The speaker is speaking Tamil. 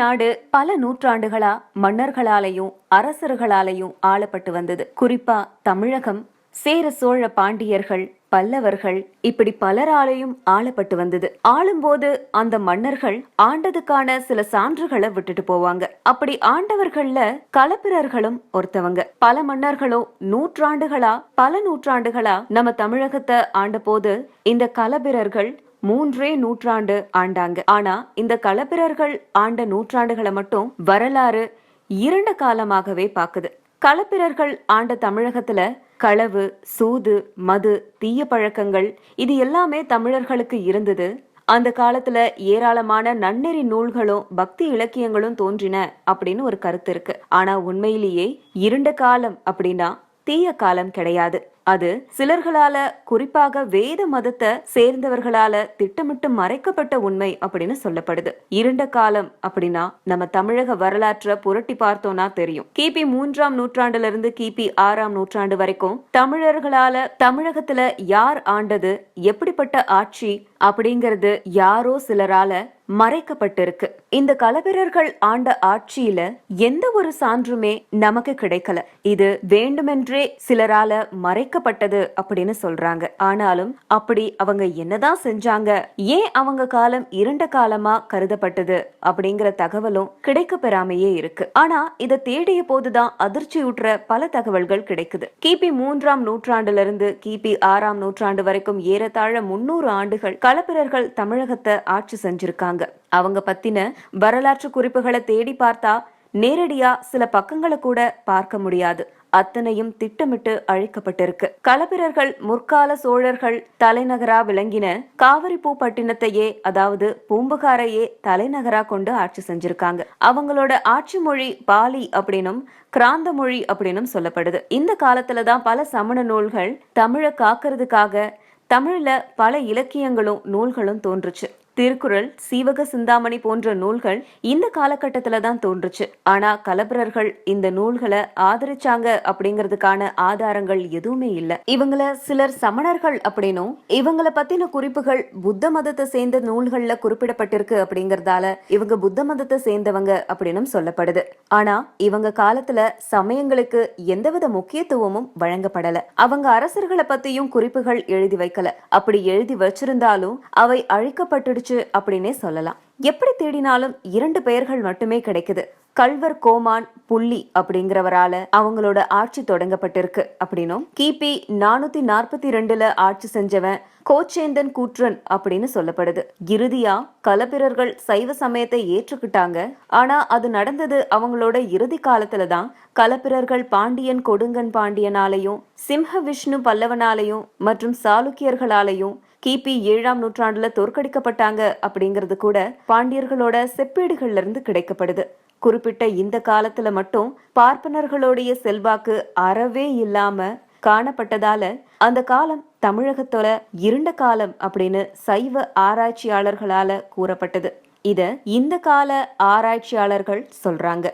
நாடு பல நூற்றாண்டுகளா மன்னர்களாலையும் அரசர்களாலையும் ஆளப்பட்டு வந்தது. குறிப்பா தமிழகம் சேர சோழ பாண்டியர்கள் பல்லவர்கள் இப்படி பலராலையும் ஆளப்பட்டு வந்தது. ஆளும்போது அந்த மன்னர்கள் ஆண்டதுக்கான சில சான்றுகளை விட்டுட்டு போவாங்க. அப்படி ஆண்டவர்கள்ல கலப்பிரர்களும் ஒருத்தவங்க. பல மன்னர்களும் நூற்றாண்டுகளா பல நூற்றாண்டுகளா நம்ம தமிழகத்தை ஆண்ட போது இந்த கலபிரர்கள் மூன்றே நூற்றாண்டு ஆண்டாங்க. ஆனா இந்த கலப்பிரர்கள் ஆண்ட நூற்றாண்டுகளை மட்டும் வரலாறு இரண்டு காலமாகவே பாக்குது. களப்பிரர்கள் ஆண்ட தமிழகத்துல களவு சூது மது தீய பழக்கங்கள் இது எல்லாமே தமிழர்களுக்கு இருந்தது. அந்த காலத்துல ஏராளமான நன்னெறி நூல்களும் பக்தி இலக்கியங்களும் தோன்றின அப்படின்னு ஒரு கருத்து இருக்கு. ஆனா உண்மையிலேயே இருண்ட காலம் அப்படின்னா தீய காலம் கிடையாது. அது சிலர்களால குறிப்பாக வேத மதத்தை சேர்ந்தவர்களால திட்டமிட்டு மறைக்கப்பட்ட உண்மை அப்படின்னு சொல்லப்படுது. இருண்ட காலம் அப்படின்னா நம்ம தமிழக வரலாற்றை புரட்டி பார்த்தோம்னா தெரியும். கிபி மூன்றாம் நூற்றாண்டுல இருந்து கிபி ஆறாம் நூற்றாண்டு வரைக்கும் தமிழர்களால தமிழகத்துல யார் ஆண்டது எப்படிப்பட்ட ஆட்சி அப்படிங்கிறது யாரோ சிலரால மறைக்கப்பட்டிருக்கு. இந்த கலவீரர்கள் ஆண்ட ஆட்சியில எந்த ஒரு சான்றுமே நமக்கு கிடைக்கல. இது வேண்டுமென்றே சிலரால மறைக்கப்பட்டது அப்படின்னு சொல்றாங்க. ஆனாலும் அப்படி அவங்க என்னதான் செஞ்சாங்க ஏன் அவங்க காலம் இரண்ட காலமா கருதப்பட்டது அப்படிங்கிற தகவலும் கிடைக்க பெறாமையே இருக்கு. ஆனா இதை தேடிய போதுதான் அதிர்ச்சியுற்ற பல தகவல்கள் கிடைக்குது. கிபி மூன்றாம் நூற்றாண்டுல இருந்து கிபி ஆறாம் நூற்றாண்டு வரைக்கும் ஏறத்தாழ முன்னூறு ஆண்டுகள் களப்பிரர்கள் தமிழகத்தை ஆட்சி செஞ்சிருக்காங்க. அவங்க பத்தின வரலாற்று குறிப்புகளை தேடி பார்த்தா நேரடியா சில பக்கங்களை கூட பார்க்க முடியாது. அத்தனையும் திட்டமிட்டு அழிக்கப்பட்டிருக்கு. களப்பிரர்கள் முற்கால சோழர்கள் தலைநகரா விளங்கின காவிரிப்பூ பட்டினத்தையே அதாவது பூம்புகாரையே தலைநகரா கொண்டு ஆட்சி செஞ்சிருக்காங்க. அவங்களோட ஆட்சி மொழி பாலி அப்படின்னும் கிராந்த மொழி அப்படின்னும் சொல்லப்படுது. இந்த காலத்துலதான் பல சமண நூல்கள் தமிழை காக்கிறதுக்காக தமிழ்ல பல இலக்கியங்களும் நூல்களும் தோன்றுச்சு. திருக்குறள் சீவக சிந்தாமணி போன்ற நூல்கள் இந்த காலகட்டத்துல தான் தோன்றுச்சு. ஆனா கலப்பிரர்கள் இந்த நூல்களை ஆதரிச்சாங்க அப்படிங்கிறதுக்கான ஆதாரங்கள் எதுவுமே இல்ல. இவங்கள சிலர் சமணர்கள் அப்படின்னும் இவங்கள பத்தின குறிப்புகள் புத்த மதத்தை சேர்ந்த நூல்கள்ல குறிப்பிடப்பட்டிருக்கு அப்படிங்கறதால இவங்க புத்த மதத்தை சேர்ந்தவங்க அப்படின்னும் சொல்லப்படுது. ஆனா இவங்க காலத்துல சமயங்களுக்கு எந்தவித முக்கியத்துவமும் வழங்கப்படல. அவங்க அரசர்களை பத்தியும் குறிப்புகள் எழுதி வைக்கல. அப்படி எழுதி வச்சிருந்தாலும் அவை அழிக்கப்பட்டுடுச்சு அப்படின்னே சொல்லலாம். எப்படி தேடினாலும் இரண்டு பெயர்கள் மட்டுமே கிடைக்குது. கல்வர் கோமான் புள்ளி அப்படிங்கிறவரால அவங்களோட ஆட்சி தொடங்கப்பட்டிருக்கு. அப்படின்னும் கிபி நானூத்தி நாற்பத்தி ரெண்டுல ஆட்சி செஞ்சவன் கோச்சேந்தன் கூற்றன் அப்படின்னு சொல்லப்படுது. இறுதியா கலப்பிரர்கள் சைவ சமயத்தை ஏற்றுக்கிட்டாங்க. ஆனா அது நடந்தது அவங்களோட இறுதி காலத்துல தான். கலப்பிரர்கள் பாண்டியன் கொடுங்கன் பாண்டியனாலையும் சிம்ஹ விஷ்ணு பல்லவனாலையும் மற்றும் சாளுக்கியர்களாலையும் கிபி ஏழாம் நூற்றாண்டுல தோற்கடிக்கப்பட்டாங்க அப்படிங்கிறது கூட பாண்டியர்களோட செப்பேடுகள்ல இருந்து கிடைக்கப்படுது. குறிப்பிட்ட இந்த காலத்துல மட்டும் பார்ப்பனர்களுடைய செல்வாக்கு அறவே இல்லாம காணப்பட்டதால அந்த காலம் தமிழகத்தோட இருண்ட காலம் அப்படின்னு சைவ ஆராய்ச்சியாளர்களால கூறப்பட்டது. இத இந்த கால ஆராய்ச்சியாளர்கள் சொல்றாங்க.